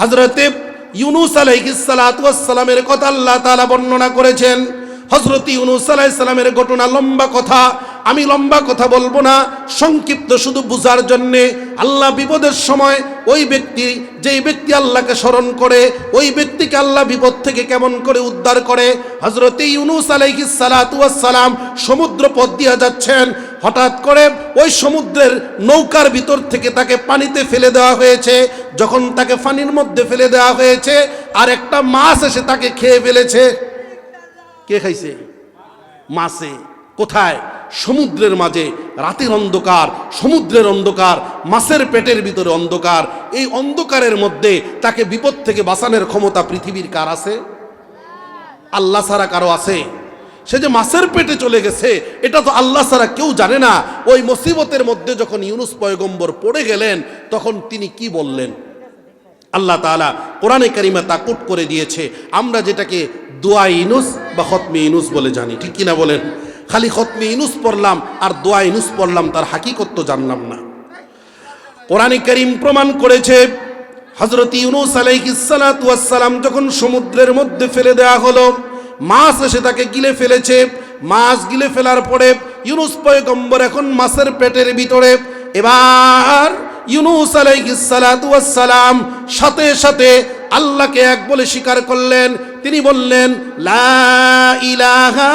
হজরতে ইউনুস আলাইহিসালামের কথা আল্লাহ তালা বর্ণনা করেছেন। হজরত ইউনুস আলাইসালামের ঘটনা লম্বা কথা। আমি লম্বা কথা বলব না, সংক্ষিপ্ত শুধু বুঝার জন্যে। আল্লাহ বিপদের সময় ওই ব্যক্তি, যেই ব্যক্তি আল্লাহকে স্মরণ করে, ওই ব্যক্তিকে আল্লাহ বিপদ থেকে কেমন করে উদ্ধার করে? হজরত ইউনুস আলাইহিস সালাম সমুদ্র পথ দিয়ে যাচ্ছেন। হঠাৎ করে ওই সমুদ্রের নৌকার ভিতর থেকে তাকে পানিতে ফেলে দেওয়া হয়েছে। যখন তাকে পানির মধ্যে ফেলে দেওয়া হয়েছে, আর একটা মাছ এসে তাকে খেয়ে ফেলেছে। কে খাইছে? মাছে। কোথায়? সমুদ্রের মাঝে, রাতের অন্ধকার, সমুদ্রের অন্ধকার, মাছের পেটের ভিতরে অন্ধকার, এই অন্ধকারের মধ্যে তাকে বিপদ থেকে বাঁচানোর ক্ষমতা পৃথিবীর কার আছে? আল্লাহ ছাড়া কারও আছে? সে যে মাছের পেটে চলে গেছে, এটা তো আল্লাহ ছাড়া কেউ জানে না। ওই মুসিবতের মধ্যে যখন ইউনুস পয়গম্বর পড়ে গেলেন, তখন তিনি কি বললেন? আল্লাহ তাআলা কোরআনে কারিমা তাকুট করে দিয়েছে, আমরা যেটাকে দোয়া ইনুস বা খতমে ইনুস বলে জানি, ঠিক কিনা বলেন? খালি খতমে ইনুস পড়লাম আর দোয়া ইনুস পড়লাম, তার হাকিকত তো জানলাম না। কোরআনে করিম প্রমাণ করেছে হজরত ইউনুস আলাইহিসসালাম যখন সমুদ্রের মধ্যে ফেলে দেওয়া হলো, মাছ এসে তাকে গিলে ফেলেছে। মাছ গিলে ফেলার পরে ইউনুস পয়গম্বর এখন মাছের পেটের ভিতরে। এবার ইউনুস আলাইহিসসালাম সাথে সাথে আল্লাহকে এক বলে স্বীকার করলেন। তিনি বললেন, লা ইলাহা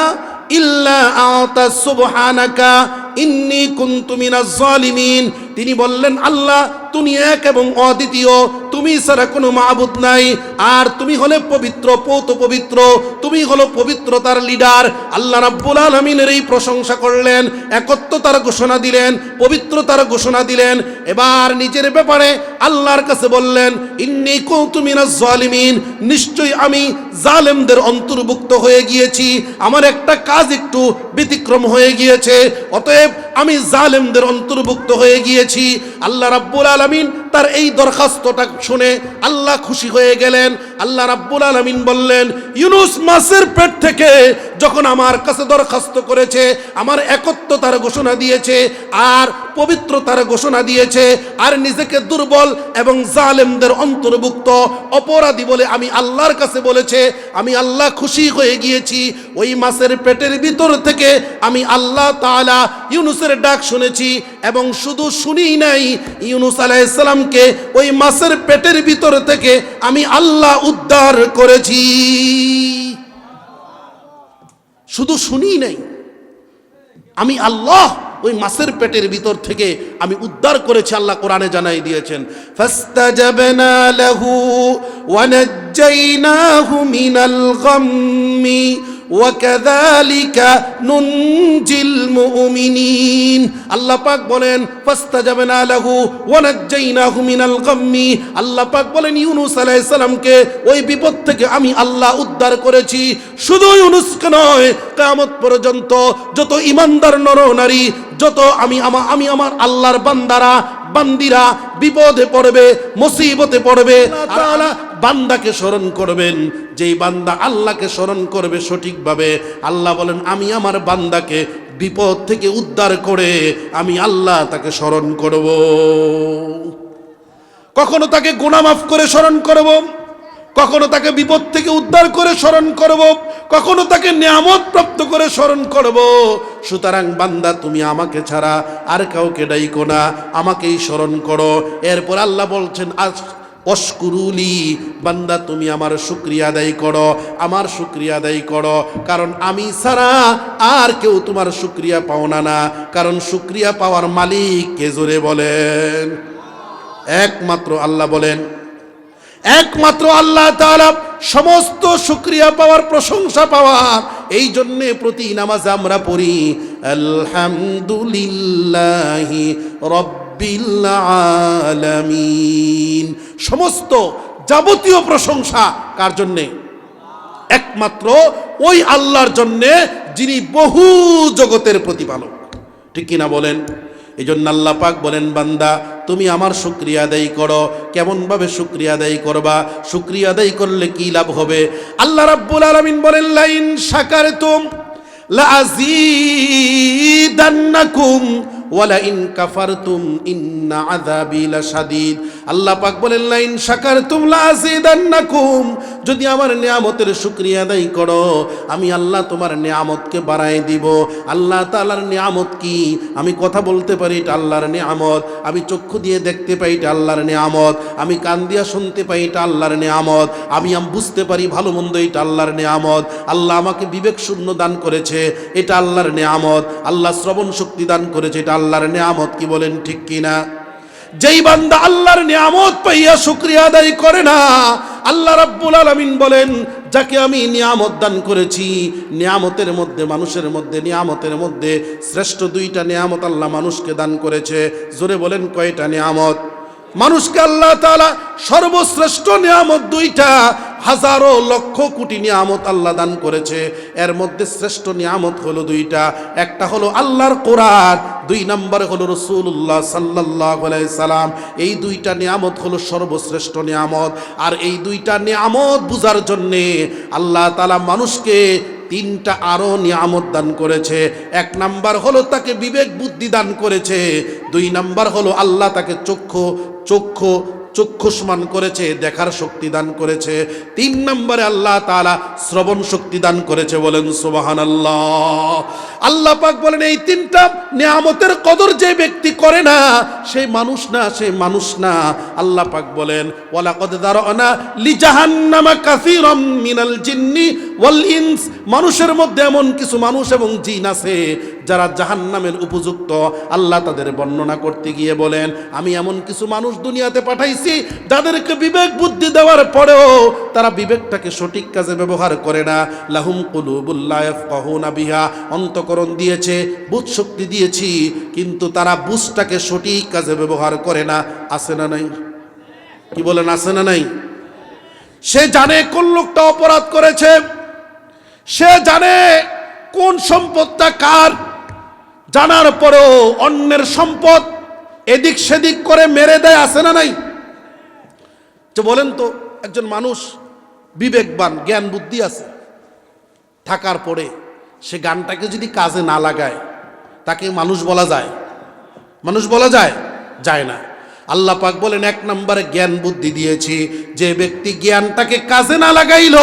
ইল্লা আতা সুবহানাকা ইন্নি কুনতু মিনাজ জালিমিন। তিনি বললেন, আল্লাহ, তুমি এক এবং অদ্বিতীয়। তুমি ছাড়া কোনো মাবুদ নাই। আর তুমি হলে পবিত্র, পৌত পবিত্র। তুমি হলো পবিত্রতার লিডার আল্লাহ রাব্বুল আলমিনের এই প্রশংসা করলেন একত্বতার ঘোষণা দিলেন, পবিত্রতার ঘোষণা দিলেন। এবার নিজের ব্যাপারে আল্লাহর কাছে বললেন, ইন্নি কৌতু মিনাজ জালিমিন, নিশ্চয়ই আমি জালেমদের অন্তর্ভুক্ত হয়ে গিয়েছি। আমার একটা কাজ একটু ব্যতিক্রম হয়ে গিয়েছে। অতএব সাহেব আমি জালেমদের অন্তর্ভুক্ত হয়ে গিয়েছি। আল্লাহ রাব্বুল আলামিন তার এই দরখাস্তটা শুনে আল্লাহ খুশি হয়ে গেলেন। আল্লাহ রাব্বুল আলামিন বললেন, ইউনুস মাসের পেট থেকে যখন আমার কাছে দরখাস্ত করেছে, আমার একত্বতার ঘোষণা দিয়েছে, আর পবিত্রতার ঘোষণা দিয়েছে, আর নিজেকে দুর্বল এবং জালেমদের অন্তর্ভুক্ত অপরাধী বলে আমি আল্লাহর কাছে বলেছে, আমি আল্লাহ খুশি হয়ে গিয়েছি। ওই মাসের পেটের ভিতর থেকে আমি আল্লাহ তাআলা ইউনুসের ডাক শুনেছি এবং শুধু শুনি নাই, ইউনুস আলাইসালামকে ওই মাসের পেটের ভিতর থেকে আমি আল্লাহ উদ্ধার করেছি। শুধু শুনি নাই, আমি আল্লাহ ওই মাছের পেটের ভিতর থেকে আমি উদ্ধার করেছি, আল্লাহ কোরআনে জানাই দিয়েছেন। ফাস্তাজাবনা লাহু ওয়ানাজ্জাইনাহু মিনাল গাম্মি ওয়াকাদালিকা নুনজিল মুমিনিন। আল্লাহ পাক বলেন, ফাস্তাজাবনা লাহু ওয়া মিনাল গাম্মি। আল্লাহ পাক বলেন, ইউনুস আলাইহিস সালামকে ওই বিপদ থেকে আমি আল্লাহ উদ্ধার করেছি। শুধু ইউনুসকে নয়, কিয়ামত পর্যন্ত যত ইমানদার নরনারী যত আমি আমার আমি আমার আল্লাহর বান্দারা বান্দিরা বিপদে পড়বে মুসিবতে পড়বে বান্দাকে স্মরণ করবেন। যেই বান্দা আল্লাহকে স্মরণ করবে সঠিকভাবে আল্লাহ বলেন আমি আমার বান্দাকে বিপদ থেকে উদ্ধার করে আমি আল্লাহ তাকে স্মরণ করব। কখনো তাকে গুনামাফ করে স্মরণ করব কখনো তাকে বিপদ থেকে উদ্ধার করে স্মরণ করব কখনো তাকে নিয়ামত প্রাপ্ত করে স্মরণ করব সুতরাং বান্দা, তুমি আমাকে ছাড়া আর কাউকে ডাইকো না, আমাকেই স্মরণ করো। এরপর আল্লাহ বলছেন আজ অস্কুরুলি বান্দা, তুমি আমার শুক্রিয়া আদায় করো, আমার শুক্রিয়া আদায় করো। কারণ আমি ছাড়া আর কেউ তোমার শুক্রিয়া পাও না না। কারণ শুক্রিয়া পাওয়ার মালিক কে জোরে বলেন? একমাত্র আল্লাহ বলেন, একমাত্র আল্লাহ তাআলা, সমস্ত শুক্রিয়া পাওয়ার প্রশংসা পাওয়ার এই জন্যে প্রতি নামাজ আমরা পড়ি, আলহামদুলিল্লাহ রব্বিল আলামিন। সমস্ত যাবতীয় প্রশংসা কার জন্যে? একমাত্র ওই আল্লাহর জন্যে যিনি বহু জগতের প্রতিপালক। ঠিক কিনা বলেন? এই জন্য আল্লাহ পাক বলেন, বান্দা, তুমি আমার শুক্রিয়া আদায় করো। কেমনভাবে শুক্রিয়া আদায় করবা? শুক্রিয়া আদায় করলে কি লাভ হবে? আল্লাহ রাব্বুল আলামিন বলেন, লাইন শাকারতুম লাযীদান্নাকুম ওয়ালা ইন ইন্না আল্লাহ পাক বলেন যদি আমার নিয়ামতের আদায় করো, আমি আল্লাহ তোমার নিয়ামতকে দিব। আল্লাহ নিয়ামত কি? আমি কথা বলতে পারি, এটা আল্লাহর নিয়ামত। আমি চক্ষু দিয়ে দেখতে পাই, এটা আল্লাহর নিয়ামত। আমি কান দিয়া শুনতে পাই, এটা আল্লাহর নিয়ামত। আমি আম বুঝতে পারি, ভালো মন্দ, এটা আল্লাহর নিয়ামত। আল্লাহ আমাকে বিবেক শূন্য দান করেছে, এটা আল্লাহর নিয়ামত। আল্লাহ শ্রবণ শক্তি দান করেছে, এটা আল্লাহর নিয়ামত কি বলেন ঠিক কিনা? যেই বান্দা আল্লাহর নিয়ামত পাইয়া শুক্রিয়া আদায় করে না, আল্লাহ রাব্বুল আলামিন বলেন, যাকে আমি নিয়ামত দান করেছি, নিয়ামতের মধ্যে, মানুষের মধ্যে, নিয়ামতের মধ্যে শ্রেষ্ঠ দুইটা নিয়ামত আল্লাহ মানুষকে দান করেছে। জোরে বলেন কয়টা নিয়ামত? মানুষকে আল্লাহ তাআলা সর্বশ্রেষ্ঠ নিয়ামত দুইটা, হাজারো লক্ষ কোটি নিয়ামত আল্লাহ দান করেছে। এর মধ্যে শ্রেষ্ঠ নিয়ামত হলো দুইটা। একটা হলো আল্লাহর কোরআন দুই নম্বরে হলো রসুল্লাহ সাল্লাহ সালাম এই দুইটা নিয়ামত হলো সর্বশ্রেষ্ঠ নিয়ামত। আর এই দুইটা নিয়ামত বুঝার জন্যে আল্লাহ তালা মানুষকে তিনটা আরও নিয়ামত দান করেছে। এক নাম্বার হলো তাকে বিবেক বুদ্ধি দান করেছে। দুই নাম্বার হলো আল্লাহ তাকে চক্ষু চক্ষু চক্ষুষ্মান করেছে, দেখার শক্তি দান করেছে। তিন নম্বরে আল্লাহ তালা শ্রবণ শক্তি দান করেছে বলেন সুবাহান আল্লাহ আল্লাহ পাক বলেন, এই তিনটা নিয়ামতের কদর যে ব্যক্তি করে না, সে মানুষ না, সে মানুষ না। আল্লাহ পাক বলেন ওলা কদে দারনা লি জাহান্নামা কাসীরাম মিনাল জিন্নি ওয়াল ইনস। মানুষের মধ্যে এমন কিছু মানুষ এবং জিন আছে, যারা জাহান্নামের উপযুক্ত। আল্লাহ তাদের বর্ণনা করতে গিয়ে বলেন, আমি এমন কিছু মানুষ দুনিয়াতে পাঠাইছি যাদেরকে বিবেক বুদ্ধি দেওয়ার পরেও তারা বিবেকটাকে সঠিক কাজে ব্যবহার করে না। লাহুম কুলুবুল্লাহ ইয়াফকাহুনা বিহা, অন্তকরণ দিয়েছে বুঝ শক্তি দিয়েছি, কিন্তু তারা বুঝটাকে সঠিক কাজে ব্যবহার করে না। আছে না নাই? কি বলেন, আছে না নাই? সে জানে কোন লোকটা অপরাধ করেছে, সে জানে কোন সম্পদটা কার, জানার পরেও অন্যের সম্পদ এদিক সেদিক করে মেরে দেয়, আছে না নাই? যে বলেন তো, একজন মানুষ বিবেকবান, জ্ঞান, বুদ্ধি আছে। থাকার পরে সে গানটাকে যদি কাজে না লাগায়, তাকে মানুষ বলা যায়। মানুষ বলা যায়? যায় না। আল্লাহ পাক বলেন, এক নম্বরে জ্ঞান, বুদ্ধি দিয়েছি, যে ব্যক্তি জ্ঞানটাকে কাজে না লাগাইল,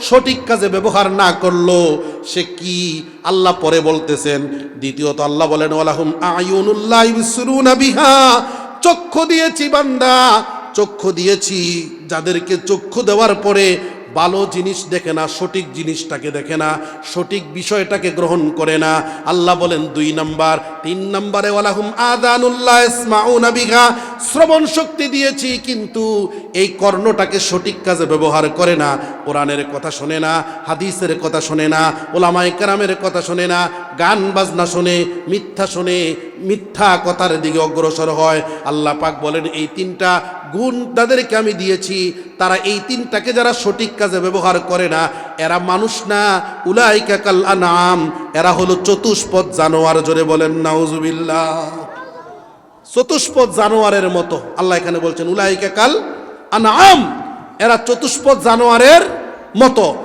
সঠিক কাজে ব্যবহার না করল, সে কি আল্লাহ পরে বলতেছেন? দ্বিতীয়ত আল্লাহ বলেন, ওয়ালাহুম আয়ুনুল্লাহ বিহা, চক্ষু দিয়েছি বান্দা চক্ষু দিয়েছি, যাদেরকে চক্ষু দেওয়ার পরে ভালো জিনিস দেখে না, সঠিক জিনিসটাকে দেখে না, সঠিক বিষয়টাকে গ্রহণ করে না। আল্লাহ বলেন দুই নাম্বার। তিন নাম্বারে, ওয়ালাহুম আদানুল্লাহ ইসমাউনা বিঘা শ্রবণ শক্তি দিয়েছি, কিন্তু এই কর্ণটাকে সঠিক কাজে ব্যবহার করে না। কোরআনের কথা শোনে না, হাদিসের কথা শোনে না ওলামাই কেরামের কথা শোনে না, গান বাজনা শোনে, মিথ্যা শোনে মিথ্যা কথার দিকে অগ্রসর হয়। আল্লাহ পাক বলেন, এই তিনটা গুণ তাদেরকে আমি দিয়েছি। তারা এই তিনটাকে যারা সঠিক কাজে ব্যবহার করে না, এরা মানুষ না। উলাইকা কাল আনাম এরা হলো চতুষ্পদ জানোয়ার। জোরে বলেন, নাউজুবিল্লাহ। চতুষ্পদ জানোয়ারের মতো। আল্লাহ এখানে বলছেন, উলাইকা কাল আনাম এরা চতুষ্পদ জানোয়ারের মতো।